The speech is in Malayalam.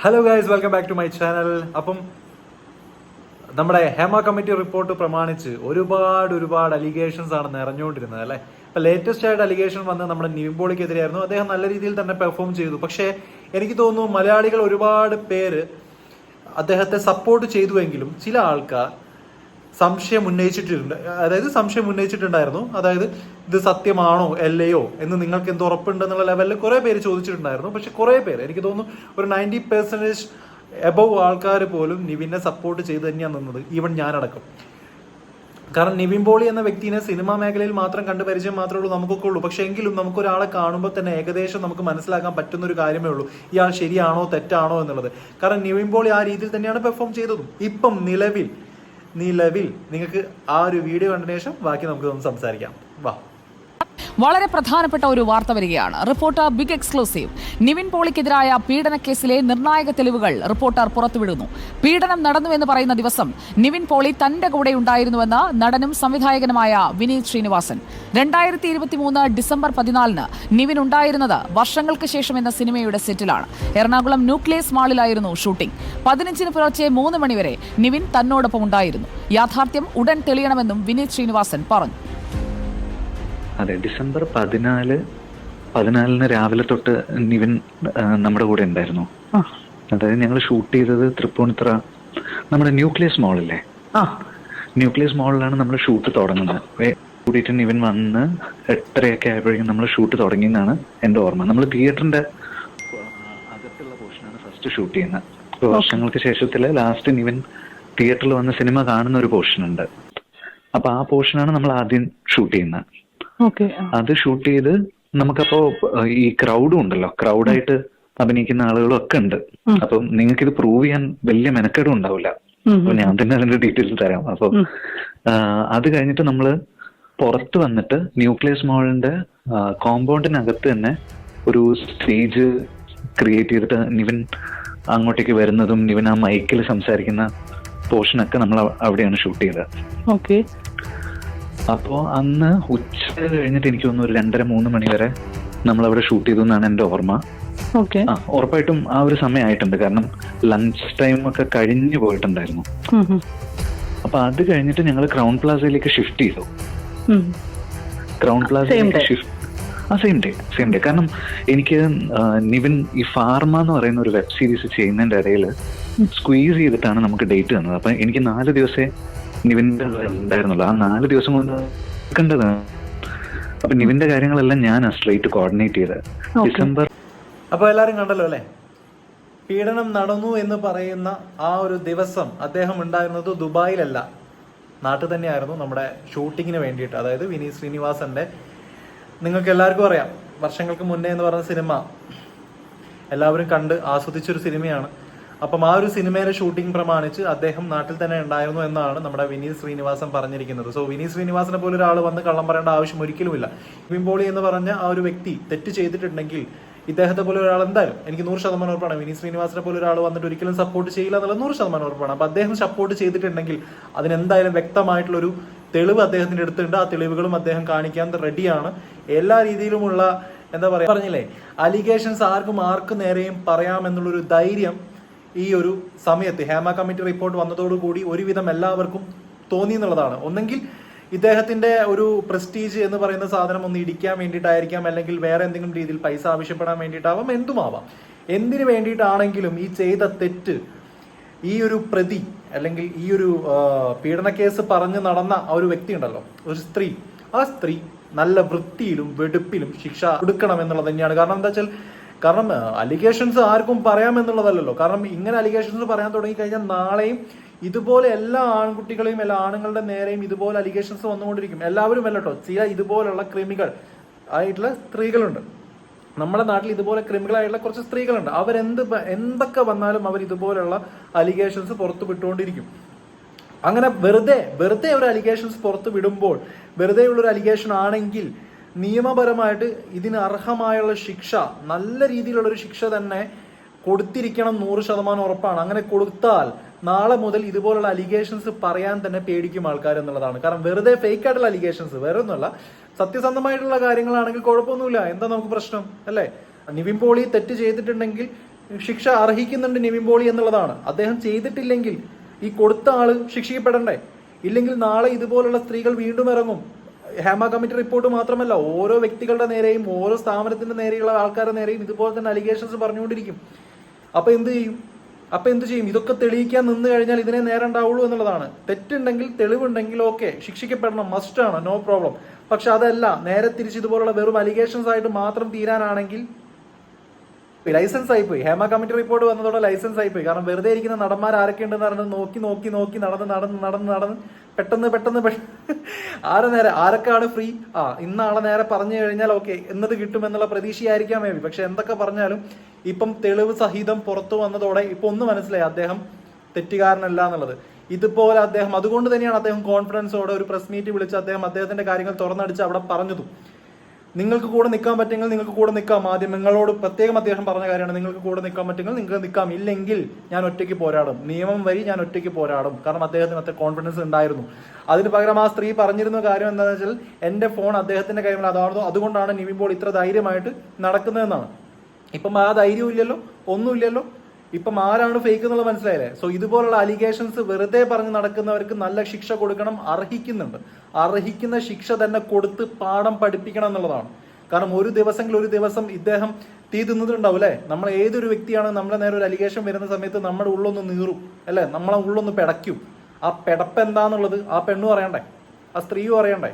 Hello guys welcome back to my channel അപ്പം നമ്മുടെ ഹേമ കമ്മിറ്റി റിപ്പോർട്ട് പ്രമാണിച്ച് ഒരുപാട് ഒരുപാട് അലിഗേഷൻസ് ആണ് നിറഞ്ഞുകൊണ്ടിരുന്നത് അല്ലേ? ഇപ്പൊ ലേറ്റസ്റ്റ് ആയിട്ട് അലിഗേഷൻ വന്ന് നമ്മുടെ നിവിംബോളിക്കെതിരെയായിരുന്നു അദ്ദേഹം നല്ല രീതിയിൽ തന്നെ പെർഫോം ചെയ്തു. പക്ഷേ എനിക്ക് തോന്നുന്നു മലയാളികൾ ഒരുപാട് പേര് അദ്ദേഹത്തെ സപ്പോർട്ട് ചെയ്തുവെങ്കിലും ചില ആൾക്കാർ സംശയം ഉന്നയിച്ചിട്ടുണ്ട് അതായത് സംശയം ഉന്നയിച്ചിട്ടുണ്ടായിരുന്നു. അതായത് ഇത് സത്യമാണോ അല്ലയോ എന്ന് നിങ്ങൾക്ക് എന്ത് ഉറപ്പുണ്ടെന്നുള്ള ലെവലിൽ കുറെ പേര് ചോദിച്ചിട്ടുണ്ടായിരുന്നു. പക്ഷെ കുറെ പേര് എനിക്ക് തോന്നുന്നു ഒരു നയന്റി പെർസെന്റേജ് എബവ് ആൾക്കാർ പോലും നിവിനെ സപ്പോർട്ട് ചെയ്ത് തന്നെയാണ് നിന്നത് ഈവൻ ഞാനടക്കം. കാരണം നിവിൻ പോളി എന്ന വ്യക്തിനെ സിനിമാ മേഖലയിൽ മാത്രം കണ്ടു പരിചയം മാത്രമേ ഉള്ളൂ നമുക്കൊക്കെ ഉള്ളൂ. പക്ഷെ എങ്കിലും നമുക്കൊരാളെ കാണുമ്പോൾ തന്നെ ഏകദേശം നമുക്ക് മനസ്സിലാക്കാൻ പറ്റുന്ന ഒരു കാര്യമേ ഉള്ളൂ ഇയാൾ ശരിയാണോ തെറ്റാണോ എന്നുള്ളത്. കാരണം നിവിൻ പോളി ആ രീതിയിൽ തന്നെയാണ് പെർഫോം ചെയ്തതും. ഇപ്പം നിലവിൽ നിലവിൽ നിങ്ങൾക്ക് ആ ഒരു വീഡിയോ കണ്ടതിനു ശേഷം ബാക്കി നമുക്ക് ഒന്ന് സംസാരിക്കാം. വാ. വളരെ പ്രധാനപ്പെട്ട ഒരു വാർത്ത വരികയാണ്. Reporter big exclusive. നിവിൻ പോളിക്കെതിരായ പീഡനക്കേസിലെ നിർണായക തെളിവുകൾ റിപ്പോർട്ടർ പുറത്തുവിടുന്നു. പീഡനം നടന്നുവെന്ന് പറയുന്ന ദിവസം നിവിൻ പോളി തന്റെ കൂടെ ഉണ്ടായിരുന്നുവെന്ന് നടനും സംവിധായകനുമായ വിനീത് ശ്രീനിവാസൻ. രണ്ടായിരത്തി ഇരുപത്തി മൂന്ന് ഡിസംബർ പതിനാലിന് നിവിൻ ഉണ്ടായിരുന്നത് വർഷങ്ങൾക്ക് ശേഷം എന്ന സിനിമയുടെ സെറ്റിലാണ്. എറണാകുളം ന്യൂക്ലിയസ് മാളിലായിരുന്നു ഷൂട്ടിംഗ്. പതിനഞ്ചിന് പുലർച്ചെ മൂന്ന് മണിവരെ നിവിൻ തന്നോടൊപ്പം ഉണ്ടായിരുന്നു. യാഥാർത്ഥ്യം ഉടൻ തെളിയണമെന്നും വിനീത് ശ്രീനിവാസൻ പറഞ്ഞു. അതെ ഡിസംബർ പതിനാല് പതിനാലിന് രാവിലെ തൊട്ട് നിവിൻ നമ്മുടെ കൂടെ ഉണ്ടായിരുന്നു. അതായത് ഞങ്ങൾ ഷൂട്ട് ചെയ്തത് തൃപ്പൂണിത്തറ നമ്മുടെ ന്യൂക്ലിയസ് മോളില്ലേ? ന്യൂക്ലിയസ് മോളിലാണ് നമ്മൾ ഷൂട്ട് തുടങ്ങുന്നത്. കൂടിയിട്ട് നിവിൻ വന്ന് എട്ടരയൊക്കെ ആയപ്പോഴേക്കും നമ്മൾ ഷൂട്ട് തുടങ്ങി എന്നാണ് എന്റെ ഓർമ്മ. നമ്മൾ തിയേറ്ററിന്റെ അകത്തുള്ള പോർഷനാണ് ഫസ്റ്റ് ഷൂട്ട് ചെയ്യുന്നത്. വർഷങ്ങൾക്ക് ശേഷത്തിൽ ലാസ്റ്റ് നിവിൻ തിയേറ്ററിൽ വന്ന് സിനിമ കാണുന്ന ഒരു പോർഷൻ ഉണ്ട് അപ്പൊ ആ പോർഷനാണ് നമ്മൾ ആദ്യം ഷൂട്ട് ചെയ്യുന്നത്. അത് ഷൂട്ട് ചെയ്ത് നമുക്കപ്പോ ഈ ക്രൗഡും ഉണ്ടല്ലോ. ക്രൗഡായിട്ട് അഭിനയിക്കുന്ന ആളുകളും ഒക്കെ ഉണ്ട് അപ്പം നിങ്ങൾക്ക് ഇത് പ്രൂവ് ചെയ്യാൻ വലിയ മെനക്കേടും ഉണ്ടാവില്ല. അപ്പൊ ഞാൻ തന്നെ അതിന്റെ ഡീറ്റെയിൽസ് തരാം. അപ്പൊ അത് കഴിഞ്ഞിട്ട് നമ്മൾ പുറത്ത് വന്നിട്ട് ന്യൂക്ലിയസ് മോളിന്റെ കോമ്പൗണ്ടിനകത്ത് തന്നെ ഒരു സ്റ്റേജ് ക്രിയേറ്റ് ചെയ്തിട്ട് നിവൻ അങ്ങോട്ടേക്ക് വരുന്നതും നിവിൻ ആ മൈക്കിൽ സംസാരിക്കുന്ന പോർഷനൊക്കെ നമ്മൾ അവിടെയാണ് ഷൂട്ട് ചെയ്തത്. ഓക്കെ അപ്പോ അന്ന് ഉച്ച കഴിഞ്ഞിട്ട് എനിക്ക് തോന്നുന്നു ഒരു രണ്ടര മൂന്ന് മണി വരെ നമ്മൾ അവിടെ ഷൂട്ട് ചെയ്തു എന്നാണ് എന്റെ ഓർമ്മ. ഓക്കെ. ആ ഉറപ്പായിട്ടും ആ ഒരു സമയമായിട്ടുണ്ട്. കാരണം ലഞ്ച് ടൈം ഒക്കെ കഴിഞ്ഞു പോയിട്ടുണ്ടായിരുന്നു. അപ്പൊ അത് കഴിഞ്ഞിട്ട് ഞങ്ങൾ ക്രൗൺ പ്ലാസയിലേക്ക് ഷിഫ്റ്റ് ചെയ്തു. ക്രൗൺ പ്ലാസയിലേക്ക് ഷിഫ്റ്റ് ആ സെയിം ഡേ സെയിം ഡേ കാരണം എനിക്ക് നിവിൻ ഈ ഫാർമ എന്ന് പറയുന്ന ഒരു വെബ് സീരീസ് ചെയ്യുന്നതിന്റെ ഇടയിൽ സ്ക്വീസ് ചെയ്തിട്ടാണ് നമുക്ക് ഡേറ്റ് തന്നത്. അപ്പൊ എനിക്ക് നാല് ദിവസേ നിവിന്റെ ഉണ്ടായിരുന്നുള്ളൂ. ആ നാല് ദിവസം കൊണ്ട് കണ്ടതാണ് അപ്പൊ നിവിന്റെ കാര്യങ്ങളെല്ലാം ഞാൻ സ്ട്രേറ്റ് കോർഡിനേറ്റ് ചെയ്തത് ഡിസംബർ അപ്പൊ എല്ലാരും കണ്ടല്ലോ അല്ലെ? പീഡനം നടന്നു എന്ന് പറയുന്ന ആ ഒരു ദിവസം അദ്ദേഹം ഉണ്ടായിരുന്നത് ദുബായിലല്ല. നാട്ടിൽ തന്നെയായിരുന്നു നമ്മുടെ ഷൂട്ടിങ്ങിന് വേണ്ടിയിട്ട്. അതായത് വിനീത് ശ്രീനിവാസന്റെ. നിങ്ങൾക്ക് എല്ലാവർക്കും അറിയാം വർഷങ്ങൾക്ക് മുന്നേ എന്ന് പറഞ്ഞ സിനിമ എല്ലാവരും കണ്ട് ആസ്വദിച്ചൊരു സിനിമയാണ്. അപ്പം ആ ഒരു സിനിമയുടെ ഷൂട്ടിംഗ് പ്രമാണിച്ച് അദ്ദേഹം നാട്ടിൽ തന്നെ ഉണ്ടായിരുന്നു എന്നാണ് നമ്മുടെ വിനീത് ശ്രീനിവാസൻ പറഞ്ഞിരിക്കുന്നത്. സോ വിനീത് ശ്രീനിവാസനെ പോലെ ഒരാൾ വന്ന് കള്ളം പറയേണ്ട ആവശ്യം ഒരിക്കലുമില്ല. വിംബോളി എന്ന് പറഞ്ഞ ആ ഒരു വ്യക്തി തെറ്റ് ചെയ്തിട്ടുണ്ടെങ്കിൽ ഇദ്ദേഹത്തെ പോലെ ഒരാൾ എന്തായാലും എനിക്ക് നൂറ് ശതമാനം ഉറപ്പാണ്. വിനീത് ശ്രീനിവാസിനെ പോലെ ഒരാൾ വന്നിട്ട് ഒരിക്കലും സപ്പോർട്ട് ചെയ്യില്ല എന്നുള്ളത് നൂറ് ശതമാനം ഉറപ്പാണ്. അപ്പൊ അദ്ദേഹം സപ്പോർട്ട് ചെയ്തിട്ടുണ്ടെങ്കിൽ അതിനെന്തായാലും വ്യക്തമായിട്ടുള്ളൊരു തെളിവ് അദ്ദേഹത്തിന്റെ അടുത്തുണ്ട്. ആ തെളിവുകളും അദ്ദേഹം കാണിക്കാൻ റെഡിയാണ് എല്ലാ രീതിയിലുമുള്ള എന്താ പറയാ പറഞ്ഞില്ലേ അലിഗേഷൻസ് ആർക്കും ആർക്കും നേരെയും പറയാമെന്നുള്ളൊരു ധൈര്യം ഈ ഒരു സമയത്ത് ഹേമ കമ്മിറ്റി റിപ്പോർട്ട് വന്നതോടുകൂടി ഒരുവിധം എല്ലാവർക്കും തോന്നി എന്നുള്ളതാണ്. ഒന്നെങ്കിൽ ഇദ്ദേഹത്തിന്റെ ഒരു പ്രസ്റ്റീജ് എന്ന് പറയുന്ന സാധനം ഒന്ന് ഇടിക്കാൻ വേണ്ടിയിട്ടായിരിക്കാം അല്ലെങ്കിൽ വേറെ എന്തെങ്കിലും രീതിയിൽ പൈസ ആവശ്യപ്പെടാൻ വേണ്ടിയിട്ടാവാം എന്തുമാവാം. എന്തിനു വേണ്ടിയിട്ടാണെങ്കിലും ഈ ചെയ്ത തെറ്റ് ഈ ഒരു പ്രതി അല്ലെങ്കിൽ ഈ ഒരു പീഡന കേസ് പറഞ്ഞ് നടന്ന ആ ഒരു വ്യക്തി ഉണ്ടല്ലോ ഒരു സ്ത്രീ ആ സ്ത്രീ നല്ല വൃത്തിയിലും വെടുപ്പിലും ശിക്ഷ കൊടുക്കണം എന്നുള്ളത് തന്നെയാണ്. കാരണം എന്താ വെച്ചാൽ കാരണം അലിഗേഷൻസ് ആർക്കും പറയാമെന്നുള്ളതല്ലല്ലോ. കാരണം ഇങ്ങനെ അലിഗേഷൻസ് പറയാൻ തുടങ്ങി കഴിഞ്ഞാൽ നാളെയും ഇതുപോലെ എല്ലാ ആൺകുട്ടികളെയും എല്ലാ ആണുങ്ങളുടെ നേരെയും ഇതുപോലെ അലിഗേഷൻസ് വന്നുകൊണ്ടിരിക്കും. എല്ലാവരും അല്ലട്ടോ ചില ഇതുപോലുള്ള ക്രിമികൾ ആയിട്ടുള്ള സ്ത്രീകളുണ്ട്. നമ്മുടെ നാട്ടിൽ ഇതുപോലെ ക്രിമികളായിട്ടുള്ള കുറച്ച് സ്ത്രീകളുണ്ട്. അവരെന്ത് എന്തൊക്കെ വന്നാലും അവർ ഇതുപോലുള്ള അലിഗേഷൻസ് പുറത്തു വിട്ടുകൊണ്ടിരിക്കും. അങ്ങനെ വെറുതെ വെറുതെ ഒരു അലിഗേഷൻസ് പുറത്തു വിടുമ്പോൾ വെറുതെ ഉള്ള ഒരു അലിഗേഷൻ ആണെങ്കിൽ നിയമപരമായിട്ട് ഇതിന് അർഹമായുള്ള ശിക്ഷ നല്ല രീതിയിലുള്ള ഒരു ശിക്ഷ തന്നെ കൊടുത്തിരിക്കണം നൂറ് ശതമാനം ഉറപ്പാണ്. അങ്ങനെ കൊടുത്താൽ നാളെ മുതൽ ഇതുപോലുള്ള അലിഗേഷൻസ് പറയാൻ തന്നെ പേടിക്കും ആൾക്കാർ എന്നുള്ളതാണ്. കാരണം വെറുതെ ഫേക്ക് ആയിട്ടുള്ള അലിഗേഷൻസ് വേറെ ഒന്നുമല്ല സത്യസന്ധമായിട്ടുള്ള കാര്യങ്ങളാണെങ്കിൽ കുഴപ്പമൊന്നുമില്ല. എന്താ നമുക്ക് പ്രശ്നം? അല്ലേ? നിവിൻ പോളി തെറ്റ് ചെയ്തിട്ടുണ്ടെങ്കിൽ ശിക്ഷ അർഹിക്കുന്നുണ്ട് നിവിൻ പോളി എന്നുള്ളതാണ്. അദ്ദേഹം ചെയ്തിട്ടില്ലെങ്കിൽ ഈ കൊടുത്ത ആൾ ശിക്ഷിക്കപ്പെടണ്ടേ? ഇല്ലെങ്കിൽ നാളെ ഇതുപോലുള്ള സ്ത്രീകൾ വീണ്ടും ഇറങ്ങും. ഹേമ കമ്മിറ്റി റിപ്പോർട്ട് മാത്രമല്ല ഓരോ വ്യക്തികളുടെ നേരെയും ഓരോ സ്ഥാപനത്തിന്റെ നേരെയുള്ള ആൾക്കാരുടെ നേരെയും ഇതുപോലെ തന്നെ അലിഗേഷൻസ് പറഞ്ഞുകൊണ്ടിരിക്കും. അപ്പൊ എന്ത് ചെയ്യും? അപ്പൊ എന്ത് ചെയ്യും? ഇതൊക്കെ തെളിയിക്കാൻ നിന്ന് കഴിഞ്ഞാൽ ഇതിനെ നേരെ ഉണ്ടാവുള്ളൂ എന്നുള്ളതാണ്. തെറ്റുണ്ടെങ്കിൽ തെളിവുണ്ടെങ്കിൽ ഓക്കെ ശിക്ഷിക്കപ്പെടണം മസ്റ്റ് ആണ് നോ പ്രോബ്ലം പക്ഷെ അതല്ല നേരെ തിരിച്ച് ഇതുപോലുള്ള വെറും അലിഗേഷൻസ് ആയിട്ട് മാത്രം തീരാനാണെങ്കിൽ ലൈസൻസ് ആയിപ്പോയി. ഹേമ കമ്മിറ്റി റിപ്പോർട്ട് വന്നതോടെ ലൈസൻസ് ആയിപ്പോയി. കാരണം വെറുതെ ഇരിക്കുന്ന നടന്മാർ ആരൊക്കെ ഉണ്ടെന്ന് പറഞ്ഞത് നോക്കി നോക്കി നോക്കി നടന്ന് നടന്ന് നടന്ന് നടന്ന് പെട്ടെന്ന് പെട്ടെന്ന് ആരെ നേരെ ആരൊക്കെയാണ് ഫ്രീ ആ ഇന്നാളെ നേരെ പറഞ്ഞു കഴിഞ്ഞാൽ ഓക്കെ എന്നത് കിട്ടുമെന്നുള്ള പ്രതീക്ഷയായിരിക്കാം മേ ബി പക്ഷെ എന്തൊക്കെ പറഞ്ഞാലും ഇപ്പം തെളിവ് സഹിതം പുറത്തു വന്നതോടെ ഇപ്പൊ ഒന്ന് മനസ്സിലായി അദ്ദേഹം തെറ്റുകാരനല്ല എന്നുള്ളത്. ഇതുപോലെ അദ്ദേഹം അതുകൊണ്ട് തന്നെയാണ് അദ്ദേഹം കോൺഫിഡൻസോടെ ഒരു പ്രസ് മീറ്റ് വിളിച്ച് അദ്ദേഹം അദ്ദേഹത്തിന്റെ കാര്യങ്ങൾ തുറന്നടിച്ച് അവിടെ പറഞ്ഞതും. നിങ്ങൾക്ക് കൂടെ നിൽക്കാൻ പറ്റുമെങ്കിൽ നിങ്ങൾക്ക് കൂടെ നിൽക്കാം. ആദ്യം നിങ്ങളോട് പ്രത്യേകം അദ്ദേഹം പറഞ്ഞ കാര്യമാണ്. നിങ്ങൾക്ക് കൂടെ നിൽക്കാൻ പറ്റുമെങ്കിൽ നിങ്ങൾക്ക് നിൽക്കാം. ഇല്ലെങ്കിൽ ഞാൻ ഒറ്റയ്ക്ക് പോരാടും. നിയമം വരി ഞാൻ ഒറ്റയ്ക്ക് പോരാടും. കാരണം അദ്ദേഹത്തിന് അത്ര കോൺഫിഡൻസ് ഉണ്ടായിരുന്നു. അതിന് പകരം ആ സ്ത്രീ പറഞ്ഞിരുന്ന കാര്യം എന്താണെന്ന് വെച്ചാൽ എന്റെ ഫോൺ അദ്ദേഹത്തിന്റെ കൈമിൽ അതാണോ? അതുകൊണ്ടാണ് നിവിൻ ഇത്ര ധൈര്യമായിട്ട് നടക്കുന്നതെന്നാണ്. ഇപ്പം ആ ധൈര്യം ഇല്ലല്ലോ? ഒന്നുമില്ലല്ലോ ഇപ്പം ആരാണ് ഫേക്ക് എന്നുള്ളത് മനസ്സിലായില്ലേ? സോ ഇതുപോലുള്ള അലിഗേഷൻസ് വെറുതെ പറഞ്ഞ് നടക്കുന്നവർക്ക് നല്ല ശിക്ഷ കൊടുക്കണം അർഹിക്കുന്നുണ്ട്. അർഹിക്കുന്ന ശിക്ഷ തന്നെ കൊടുത്ത് പാഠം പഠിപ്പിക്കണം എന്നുള്ളതാണ്. കാരണം ഒരു ദിവസമെങ്കിൽ ഒരു ദിവസം ഇദ്ദേഹം തീ തിന്നിട്ടുണ്ടാവും അല്ലേ? നമ്മൾ ഏതൊരു വ്യക്തിയാണ് നമ്മുടെ നേരെ ഒരു അലിഗേഷൻ വരുന്ന സമയത്ത് നമ്മുടെ ഉള്ളൊന്ന് നീറും അല്ലേ? നമ്മളെ ഉള്ളൊന്ന് പിടയ്ക്കും. ആ പിടപ്പ് എന്താന്നുള്ളത് ആ പെണ്ണും അറിയണ്ടേ? ആ സ്ത്രീയും അറിയണ്ടേ?